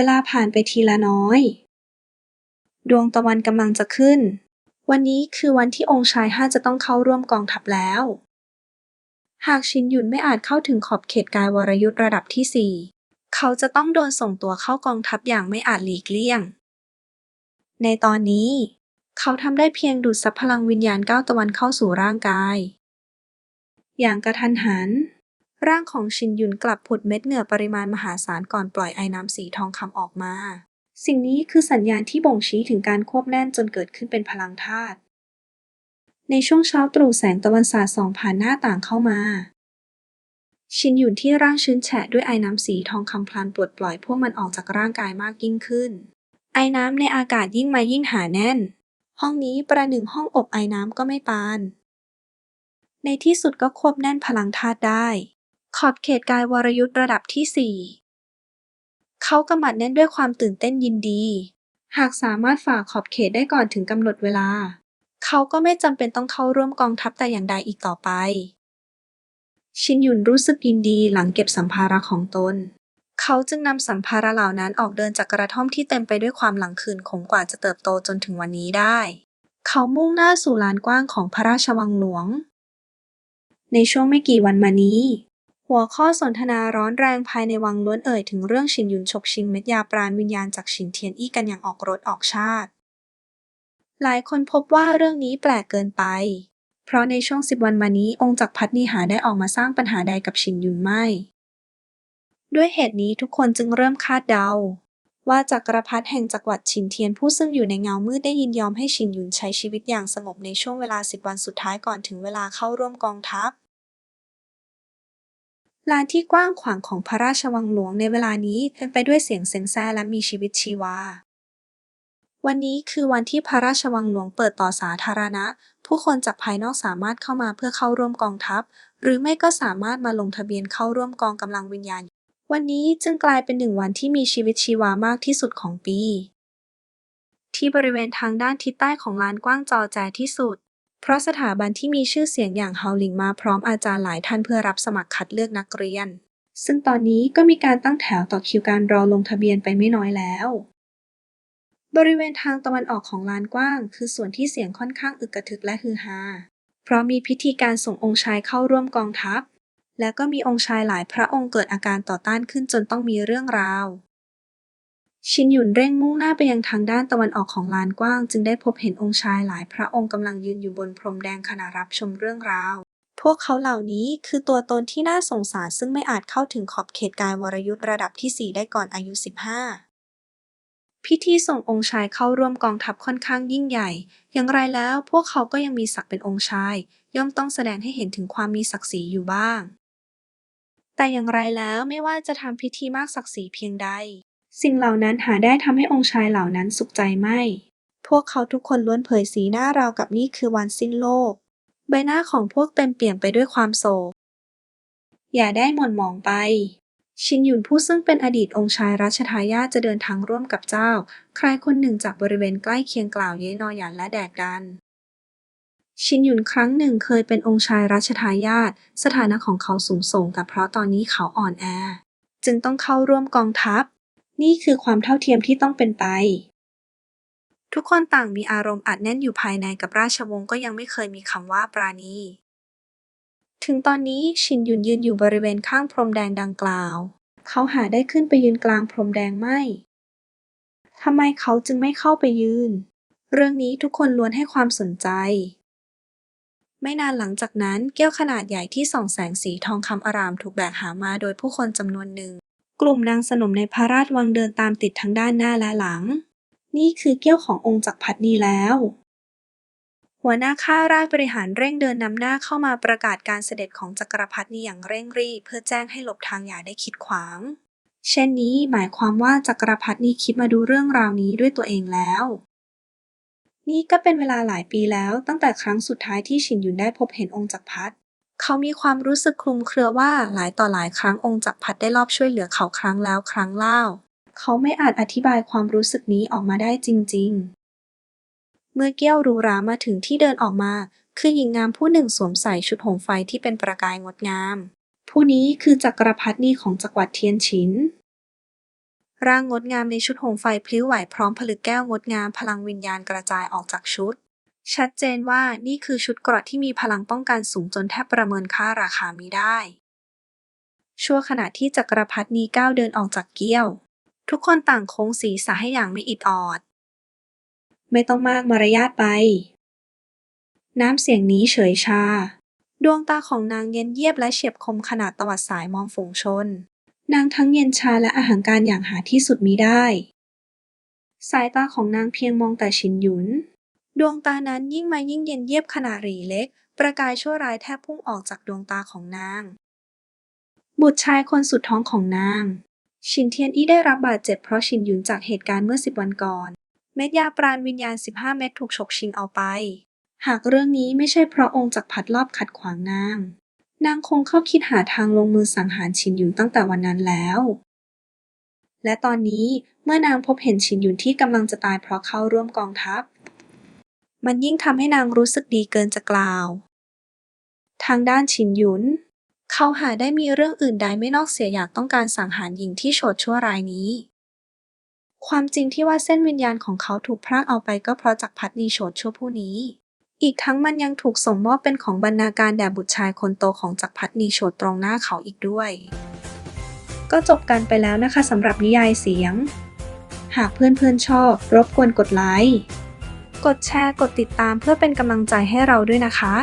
เวลาผ่านไปทีละน้อย ดวงตะวันกำลังจะขึ้น วันนี้คือวันที่องค์ชายห้าจะต้องเข้าร่วมกองทัพแล้ว หากชินหยุนไม่อาจเข้าถึงขอบเขตกายวรยุทธ์ระดับที่สี่เขาจะต้องโดนส่งตัวเข้ากองทัพอย่างไม่อาจหลีกเลี่ยง ในตอนนี้ เขาทำได้เพียงดูดซับพลังวิญญาณก้าวตะวันเข้าสู่ร่างกาย อย่างกระทันหัน ร่างของชินยุนกลับผุดเม็ดเหงื่อปริมาณมหาศาลก่อนปล่อยไอ้น้ำสีทองคำออกมา สิ่งนี้คือสัญญาณที่บ่งชี้ถึงการควบแน่นจนเกิดขึ้นเป็นพลังธาตุ ในช่วงเช้าตรู่แสงตะวันสาดส่องผ่านหน้าต่างเข้ามา ชินยุนที่ร่างชื้นแฉะด้วยไอ้น้ำสีทองคำพลันปลดปล่อยพวกมันออกจากร่างกายมากยิ่งขึ้น ไอ้น้ำในอากาศยิ่งมายิ่งหาแน่น ห้องนี้ประหนึ่งห้องอบไอ้น้ำก็ไม่ปาน ในที่สุดก็ควบแน่นพลังธาตุได้ ขอบเขตกายวรยุทธ์ระดับที่สี่ เขากำมัดแน่นด้วยความตื่นเต้นยินดี หากสามารถฝ่าขอบเขตได้ก่อนถึงกำหนดเวลา เขาก็ไม่จำเป็นต้องเข้าร่วมกองทัพแต่อย่างใดอีกต่อไป ชินหยุนรู้สึกยินดีหลังเก็บสัมภาระของตน เขาจึงนำสัมภาระเหล่านั้นออกเดินจากกระท่อมที่เต็มไปด้วยความหลังคืนคงกว่าจะเติบโตจนถึงวันนี้ได้ เขามุ่งหน้าสู่ลานกว้างของพระราชวังหลวง ในช่วงไม่กี่วันมานี้ หัวข้อสนทนาร้อนแรงภายในวังล้วนเอ่ยถึงเรื่องชินหยุนฉกชิงเม็ดยาปราณวิญญาณจากชินเทียนอี้กันอย่างออกรถออกชาติ หลายคนพบว่าเรื่องนี้แปลกเกินไป เพราะในช่วงสิบวันมานี้องค์จักรพรรดินีหาได้ออกมาสร้างปัญหาใดกับชินหยุนไม่ ด้วยเหตุนี้ทุกคนจึงเริ่มคาดเดา ว่าจักรพรรดิแห่งจักรวรรดิชินเทียนผู้ซึ่งอยู่ในเงามืดได้ยินยอมให้ชินหยุนใช้ชีวิตอย่างสงบในช่วงเวลาสิบวันสุดท้ายก่อนถึงเวลาเข้าร่วมกองทัพ ลานที่กว้างขวางของพระราชวังหลวงในเวลานี้เต็มไปด้วยเสียงเซ็งแซ่และมีชีวิตชีวา วันนี้คือวันที่พระราชวังหลวงเปิดต่อสาธารณะ ผู้คนจากภายนอกสามารถเข้ามาเพื่อเข้าร่วมกองทัพ หรือไม่ก็สามารถมาลงทะเบียนเข้าร่วมกองกำลังวิญญาณ วันนี้จึงกลายเป็นหนึ่งวันที่มีชีวิตชีวามากที่สุดของปี ที่บริเวณทางด้านทิศใต้ของลานกว้างจอแจที่สุด เพราะสถาบันที่มีชื่อเสียงอย่างเฮาหลิงมาพร้อมอาจารย์หลายท่านเพื่อรับสมัครคัดเลือกนักเรียน ซึ่งตอนนี้ก็มีการตั้งแถวต่อคิวการรอลงทะเบียนไปไม่น้อยแล้ว บริเวณทางตะวันออกของลานกว้าง คือส่วนที่เสียงค่อนข้างอึกกระทึกและฮือฮา เพราะมีพิธีการส่งองค์ชายเข้าร่วมกองทัพ และก็มีองค์ชายหลายพระองค์เกิดอาการต่อต้านขึ้นจนต้องมีเรื่องราว ชินหยุนเร่งมุ่งหน้าไปยังทางด้านตะวันออกของลานกว้าง จึงได้พบเห็นองค์ชายหลายพระองค์กำลังยืนอยู่บนพรมแดงขณะรับชมเรื่องราว พวกเขาเหล่านี้คือตัวตนที่น่าสงสารซึ่งไม่อาจเข้าถึงขอบเขตกายวรยุทธ์ระดับที่ 4 ได้ก่อนอายุ 15พิธีส่งองค์ชายเข้าร่วมกองทัพค่อนข้างยิ่งใหญ่ อย่างไรแล้วพวกเขาก็ยังมีศักดิ์เป็นองค์ชาย ย่อมต้องแสดงให้เห็นถึงความมีศักดิ์ศรีอยู่บ้าง แต่อย่างไรแล้วไม่ว่าจะทำพิธีมากศักดิ์ศรีเพียงใด สิ่งเหล่านั้นหาได้ทำให้องค์ชายเหล่านั้นสุขใจไม่ พวกเขาทุกคนล้วนเผยสีหน้าราวกับนี่คือวันสิ้นโลก ใบหน้าของพวกเต็มเปี่ยมไปด้วยความโศก อย่าได้หม่นหมองไป ชินหยุนผู้ซึ่งเป็นอดีตองค์ชายรัชทายาทจะเดินทางร่วมกับเจ้า ใครคนหนึ่งจากบริเวณใกล้เคียงกล่าวเย้นอหยันและแดกดันชินหยุนครั้งหนึ่งเคยเป็นองค์ชายรัชทายาทสถานะของเขาสูงส่งแต่เพราะตอนนี้เขาอ่อนแอ จึงต้องเข้าร่วมกองทัพ นี่คือความเท่าเทียมที่ต้องเป็นไปทุกคนต่างมีอารมณ์อัดแน่นอยู่ภายในกับราชวงศ์ก็ยังไม่เคยมีคำว่าปราณี ถึงตอนนี้ชินยุนยืนอยู่บริเวณข้างพรมแดงดังกล่าว เขาหาได้ขึ้นไปยืนกลางพรมแดงไม่ ทำไมเขาจึงไม่เข้าไปยืน เรื่องนี้ทุกคนล้วนให้ความสนใจ ไม่นานหลังจากนั้นแก้วขนาดใหญ่ที่ส่องแสงสีทองคำอารามถูกแบกหามาโดยผู้คนจำนวนหนึ่ง กลุ่มนางสนมในพระราชวังเดินตามติดทั้งด้านหน้าและหลัง นี่คือแก้วขององค์จักรพรรดินีแล้ว หัวหน้าข้าราชบริหารเร่งเดินนำหน้าเข้ามาประกาศการเสด็จของจักรพรรดินีอย่างเร่งรีบเพื่อแจ้งให้หลบทางอย่าได้คิดขวาง เช่นนี้หมายความว่าจักรพรรดินีคิดมาดูเรื่องราวนี้ด้วยตัวเองแล้วนี่ก็เป็นเวลาหลายปีแล้วตั้งแต่ครั้งสุดท้ายที่ชินหยุนได้พบเห็นองค์จักรพรรดิ เขามีความรู้สึกคลุมเครือว่าหลายต่อหลายครั้งองค์จักรพรรดิได้รอบช่วยเหลือเขาครั้งแล้วครั้งเล่า เขาไม่อาจอธิบายความรู้สึกนี้ออกมาได้จริง ๆ เมื่อเกี้ยวรูรามาถึงที่เดินออกมา คือหญิงงามผู้หนึ่งสวมใส่ชุดหงไฟที่เป็นประกายงดงาม ผู้นี้คือจักรพรรดินีของจักรวรรดิเทียนฉินร่างงดงามในชุดหงไฟพลิ้วไหวพร้อมผลึกแก้วงดงามพลังวิญญาณกระจายออกจากชุด ชัดเจนว่านี่คือชุดเกราะที่มีพลังป้องกันสูงจนแทบประเมินค่าราคาไม่ได้ ชั่วขณะที่จักรพรรดินีก้าวเดินออกจากเกี้ยว ทุกคนต่างโค้งศีรษะให้อย่างไม่อิดออด ไม่ต้องมากมารยาทไป น้ำเสียงนี้เฉยชา ดวงตาของนางเย็นเยียบและเฉียบคมขนาดตวัดสายมองฝูงชน นางทั้งเย็นชาและอาหารการอย่างหาที่สุดมิได้ สายตาของนางเพียงมองแต่ชินหยุน ดวงตานั้นยิ่งมายิ่งเย็นเยียบขนาดหรีเล็ก ประกายชั่วร้ายแทบพุ่งออกจากดวงตาของนาง บุตรชายคนสุดท้องของนาง ชินเทียนอี้ได้รับบาดเจ็บเพราะชินหยุนจากเหตุการณ์เมื่อสิบวันก่อน เม็ดยาปราณวิญญาณ 15 เม็ดถูกฉกชิงเอาไป หากเรื่องนี้ไม่ใช่เพราะองค์จักรพรรดิรอบขัดขวางนาง นางคงเข้าคิดหาทางลงมือสังหารชินหยุนตั้งแต่วันนั้นแล้วและตอนนี้เมื่อนางพบเห็นชินหยุนที่กำลังจะตายเพราะเข้าร่วมกองทัพ มันยิ่งทำให้นางรู้สึกดีเกินจะกล่าว ทางด้านชินหยุน เขาหาได้มีเรื่องอื่นใดไม่นอกเสียอยากต้องการสังหารหญิงที่โฉดชั่วรายนี้ ความจริงที่ว่าเส้นวิญญาณของเขาถูกพรากเอาไปก็เพราะจักรพรรดินีโฉดชั่วผู้นี้ อีกทั้งมันยังถูกส่งมอบเป็นของบรรณาการแด่บุตรชายคนโตของจักรพรรดินีโฉดตรงหน้าเขาอีกด้วย ก็จบกันไปแล้วนะคะสำหรับนิยายเสียง หากเพื่อนๆชอบ รบกวนกดไลค์ กดแชร์ กดติดตามเพื่อเป็นกำลังใจให้เราด้วยนะคะ